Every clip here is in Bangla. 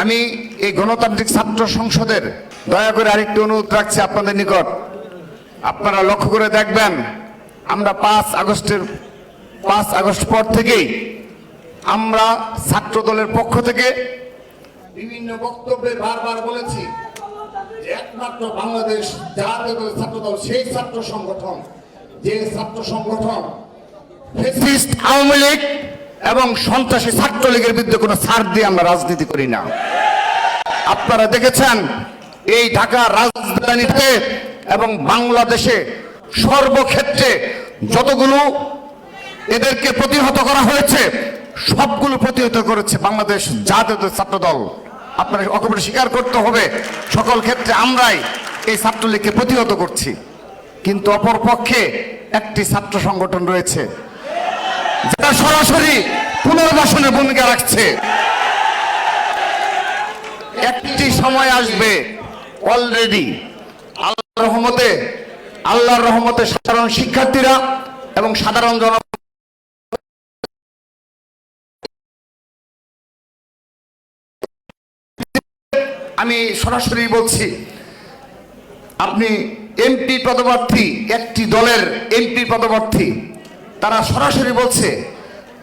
আমি এই গণতান্ত্রিক ছাত্র সংসদের দয়া করে আরেকটি অনুরোধ রাখছি আপনাদের নিকট। আপনারা লক্ষ্য করে দেখবেন, আমরা পাঁচ আগস্টের, পাঁচ আগস্ট পর থেকেই আমরা ছাত্র দলের পক্ষ থেকে বিভিন্ন বক্তব্যে বারবার বলেছি একমাত্র বাংলাদেশ জাতীয় ছাত্র দল, সেই ছাত্র সংগঠন, যে ছাত্র সংগঠন আওয়ামী লীগ এবং সন্ত্রাসী ছাত্রলীগের বিরুদ্ধে কোনো ছাড় দিয়ে আমরা রাজনীতি করি না। আপনারা দেখেছেন, এই ঢাকা রাজধানীতে এবং বাংলাদেশে সর্বক্ষেত্রে যতগুলো এদেরকে প্রতিহত করা হয়েছে, সবগুলো প্রতিহত করেছে বাংলাদেশ জাতীয় ছাত্র দল আপনার অকপটে স্বীকার করতে হবে, সকল ক্ষেত্রে আমরাই এই ছাত্রলীগকে প্রতিহত করছি। কিন্তু অপরপক্ষে একটি ছাত্র সংগঠন রয়েছে যেটা সরাসরি পুনর্বাসনের ভূমিকা রাখছে। একটি সময় আসবে অলরেডি আল্লাহর রহমতে আল্লাহর রহমতে সাধারণ শিক্ষার্থীরা এবং সাধারণ জন আমি সরাসরি বলছি, আপনি এমপি পদপ্রার্থী একটি দলের এমপি পদপ্রার্থী, তারা সরাসরি বলছে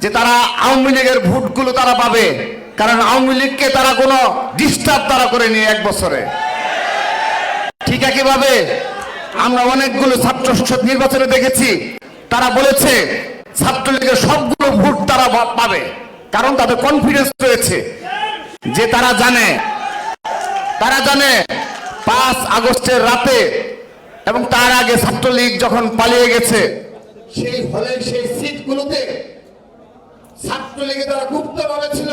যে তারা আওয়ামী লীগের ভোটগুলো তারা পাবে। কারণ আওয়ামী লীগকে তারা কোনো ডিস্টার্ব তারা করেনি এক বছরে। ঠিক একইভাবে আমরা অনেকগুলো ছাত্র সংসদ নির্বাচনে দেখেছি, তারা বলেছে ছাত্রলীগের সবগুলো ভোট তারা পাবে। কারণ তাদের কনফিডেন্স রয়েছে যে তারা জানে তারা জানে পাঁচ আগস্টের রাতে এবং তার আগে ছাত্রলীগ যখন পালিয়ে গেছে, সেই হলে সেই সিটগুলোতে ছাত্রলীগে তারা গুপ্ত ভাবে ছিল,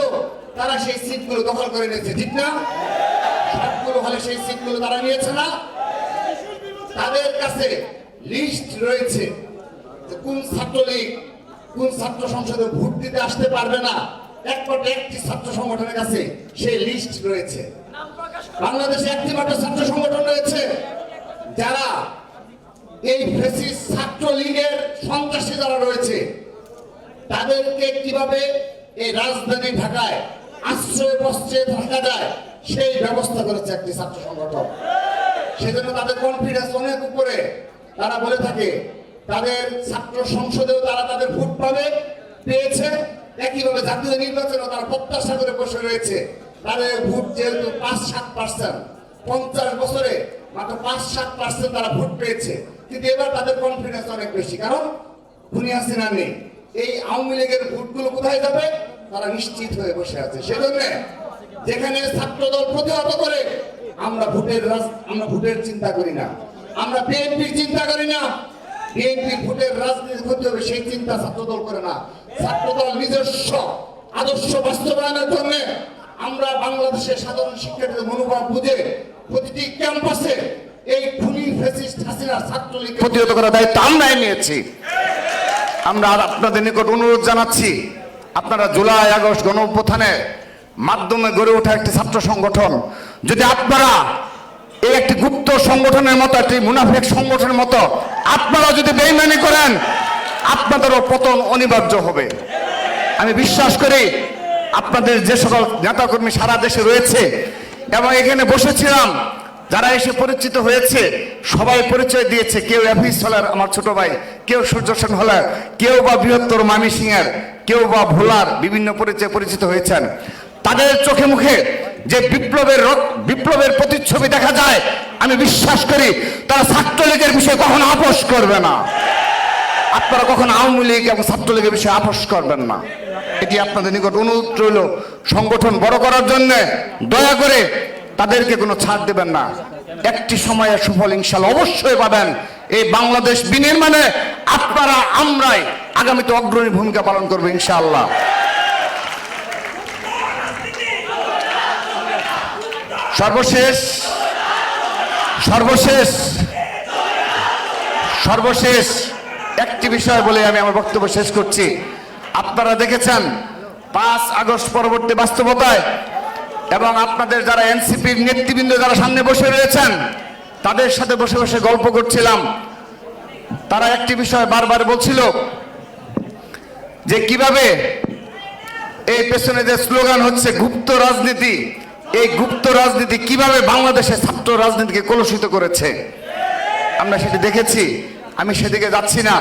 তারা সেই সিটগুলো দখল করে নিয়েছে, ঠিক না? সবগুলো হলে সেই সিটগুলো তারা নিয়েছে না? তাদের কাছে লিস্ট রয়েছে কোন ছাত্রলীগ কোন ছাত্র সংসদে ভোট দিতে আসতে পারবে না। একমাত্র একটি ছাত্র সংগঠনের কাছে সেই লিস্ট রয়েছে। বাংলাদেশে একটি মাত্র ছাত্র সংগঠন রয়েছে, যারা এই ফেসিস ছাত্র লীগের সন্ত্রাসী যারা রয়েছে তাদেরকে কীভাবে এই রাজধানী ঢাকায়, আশ্রয় বস্ত্রে থাকা যায়, সেই ব্যবস্থা করেছে একটি ছাত্র সংগঠন। সেজন্য তাদের কনফিডেন্স অনেক উপরে। তারা বলে থাকে, তাদের ছাত্র সংসদেও তারা তাদের ভোট পাবে, পেয়েছে, একইভাবে জাতীয় নির্বাচনেও তারা প্রত্যাশা করে বসে রয়েছে। তাদের ভোট যেহেতু পাঁচ সাত পার্সেন্ট পঞ্চাশ বছরে মাত্র পাঁচ সাত পার্সেন্ট তারা ভোট পেয়েছে। কিন্তু এবার তাদের কনফিডেন্স অনেক বেশি। কারণ, খুনি হাসিনা নেই। এই আওয়ামী লীগের ভোটগুলো কোথায় যাবে? তারা নিশ্চিত হয়ে বসে আছে। সেজন্য যেখানে ছাত্রদল প্রতিহত করে, আমরা ভোটের আমরা ভোটের চিন্তা করি না। আমরা বিএনপির চিন্তা করি না। বিএনপি ভোটের রাজনীতি করতে হবে, সেই চিন্তা ছাত্রদল করে না। ছাত্রদল নিজস্ব, আদর্শ বাস্তবায়নের জন্য আমরা বাংলাদেশের সাধারণ শিক্ষার্থীদের মনোভাব বুঝে প্রতিটি ক্যাম্পাসে এই খুনি ফেসিস্ট হাসিনা ছাত্রলীগ প্রতিহত করার দায়িত্ব আমরাই নিয়েছি। আমরা আপনাদের নিকট অনুরোধ জানাচ্ছি, আপনারা জুলাই, আগস্ট গণ অভ্যুত্থানের মাধ্যমে গড়ে ওঠা একটি ছাত্র সংগঠন। যদি আপনারা এই একটি গুপ্ত সংগঠনের মতো, একটি মুনাফেক সংগঠনের মতো, আপনারা যদি বেইমানি করেন, আপনাদেরও পতন অনিবার্য হবে। আমি বিশ্বাস করি, আপনাদের যে সকল নেতাকর্মী সারা দেশে রয়েছে, এবং এখানে বসেছিলাম যারা এসে পরিচিত হয়েছে, সবাই পরিচয় দিয়েছে, কেউ অফিস হলার আমার ছোট ভাই, কেউ সূর্য সেন হলার, কেউ বা বৃহত্তর মামি সিংয়ের, কেউ বা ভোলার বিভিন্ন পরিচয় পরিচিত হয়েছেন। তাদের চোখে মুখে যে বিপ্লবের বিপ্লবের প্রতিচ্ছবি দেখা যায়, আমি বিশ্বাস করি তারা ছাত্রলীগের বিষয়ে কখনো আপোষ করবে না। আপনারা কখনো আওয়ামী লীগ এবং ছাত্রলীগের বিষয়ে আপোষ করবেন না। এটি আপনাদের নিকট অনুরোধ রইল, সংগঠন বড় করার জন্য দয়া করে তাদেরকে কোনো ছাড় দেবেন না। একটি সময়ে সুফল ইনশাল অবশ্যই পাবেন। এই বাংলাদেশ বিনির্মাণে আপনারা, আমরাই আগামীতে অগ্রণী ভূমিকা পালন করব ইনশাআল্লাহ। সর্বশেষ সর্বশেষ সর্বশেষ একটি বিষয় বলে আমি আমার বক্তব্য শেষ করছি। আপনারা দেখেছেন, পাঁচ আগস্ট পরবর্তী বাস্তবতায় এবং আপনাদের যারা এনসিপির নেতৃবৃন্দ, যারা সামনে বসে রয়েছেন, তাদের সাথে বসে বসে গল্প করছিলাম। তারা একটি বিষয় বারবার বলছিল যে কীভাবে এই পেছনে যে স্লোগান হচ্ছে গুপ্ত রাজনীতি, এই গুপ্ত রাজনীতি কীভাবে বাংলাদেশের ছাত্র রাজনীতিকে কলুষিত করেছে। আমরা সেটি দেখেছি, আমি সেদিকে যাচ্ছি না।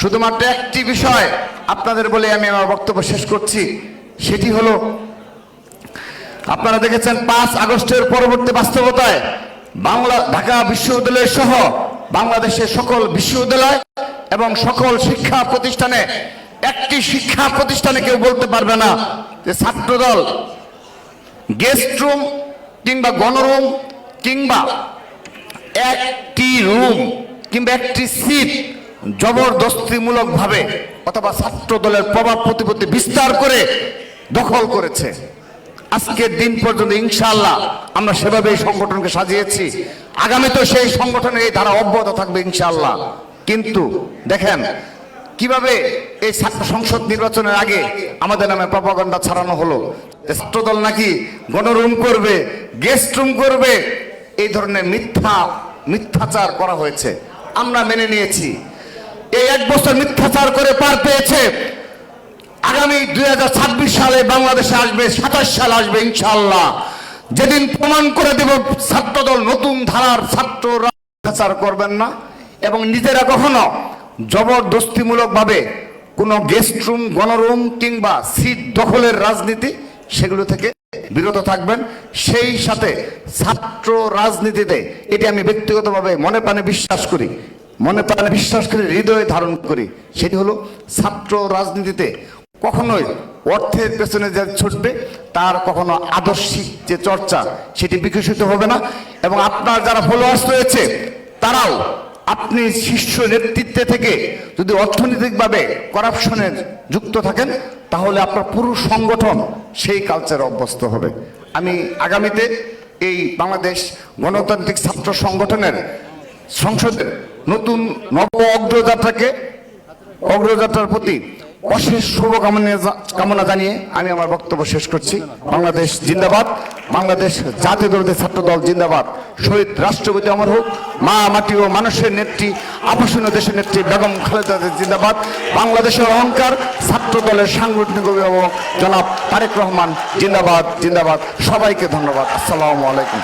শুধুমাত্র একটি বিষয় আপনাদের বলে আমি আমার বক্তব্য শেষ করছি, সেটি হলো আপনারা দেখেছেন পাঁচ আগস্টের পরবর্তী বাস্তবতায় বাংলা, ঢাকা বিশ্ববিদ্যালয় সহ বাংলাদেশের সকল বিশ্ববিদ্যালয় এবং সকল শিক্ষা প্রতিষ্ঠানে, একটি শিক্ষা প্রতিষ্ঠানে কেউ বলতে পারবে না যে ছাত্রদল গেস্ট রুম কিংবা গণরুম কিংবা একটি রুম কিংবা একটি সিট জবরদস্তিমূলকভাবে অথবা ছাত্র দলের প্রভাব প্রতিপত্তি বিস্তার করে দখল করেছে। আজকের দিন পর্যন্ত ইনশাল্লাহ আমরা সেভাবে এই সংগঠনকে সাজিয়েছি। আগামী তো সেই সংগঠনের এই ধারা অব্যাহত থাকবে ইনশাল্লাহ কিন্তু দেখেন, কীভাবে এই ছাত্র সংসদ নির্বাচনের আগে আমাদের নামে প্রপাগন্ডা ছাড়ানো হলো? ছাত্রদল নাকি গণরুম করবে, গেস্ট রুম করবে, এই ধরনের মিথ্যা, মিথ্যাচার করা হয়েছে। আমরা মেনে নিয়েছি। এই এক বছর মিথ্যাচার করে পার পেয়েছে আগামী দুই সালে বাংলাদেশে আসবে, সাতাশ সাল আসবে ইনশাল্লাহ যেদিন প্রমাণ করে দেব ছাত্রদল নতুন ধারার ছাত্ররা করবেন না এবং নিজেরা কখনো জবরদস্তিমূলকভাবে কোনো গেস্ট রুম গণরুম কিংবা সিট দখলের রাজনীতি সেগুলো থেকে বিরত থাকবেন। সেই সাথে ছাত্র রাজনীতিতে এটি আমি ব্যক্তিগতভাবে মনে প্রাণে বিশ্বাস করি, মনে প্রাণে বিশ্বাস করি, হৃদয়ে ধারণ করি। সেটি হলো ছাত্র রাজনীতিতে কখনোই অর্থের পেছনে যে ছুটবে, তার কখনো আদর্শিক যে চর্চা, সেটি বিকশিত হবে না। এবং আপনার যারা ফলোয়ার্স রয়েছে, তারাও আপনি শীর্ষ নেতৃত্বে থেকে যদি অর্থনৈতিকভাবে করাপশনের যুক্ত থাকেন, তাহলে আপনার পুরো সংগঠন সেই কালচারে অভ্যস্ত হবে। আমি আগামীতে এই বাংলাদেশ গণতান্ত্রিক ছাত্র সংগঠনের সংসদের নতুন নব অগ্রযাত্রাকে, অগ্রযাত্রার প্রতি অশেষ শুভকামনা কামনা জানিয়ে আমি আমার বক্তব্য শেষ করছি। বাংলাদেশ জিন্দাবাদ, বাংলাদেশ জাতীয় দলের ছাত্র দল জিন্দাবাদ। শহীদ রাষ্ট্রপতি অমর হোক, মা, মাটি ও মানুষের নেত্রী আপসীয় দেশের নেত্রী বেগম খালেদা জিন্দাবাদ। বাংলাদেশের অহংকার ছাত্র দলের সাংগঠনিক অভিভাবক জনাব তারেক রহমান জিন্দাবাদ জিন্দাবাদ। সবাইকে ধন্যবাদ। আসসালামু আলাইকুম।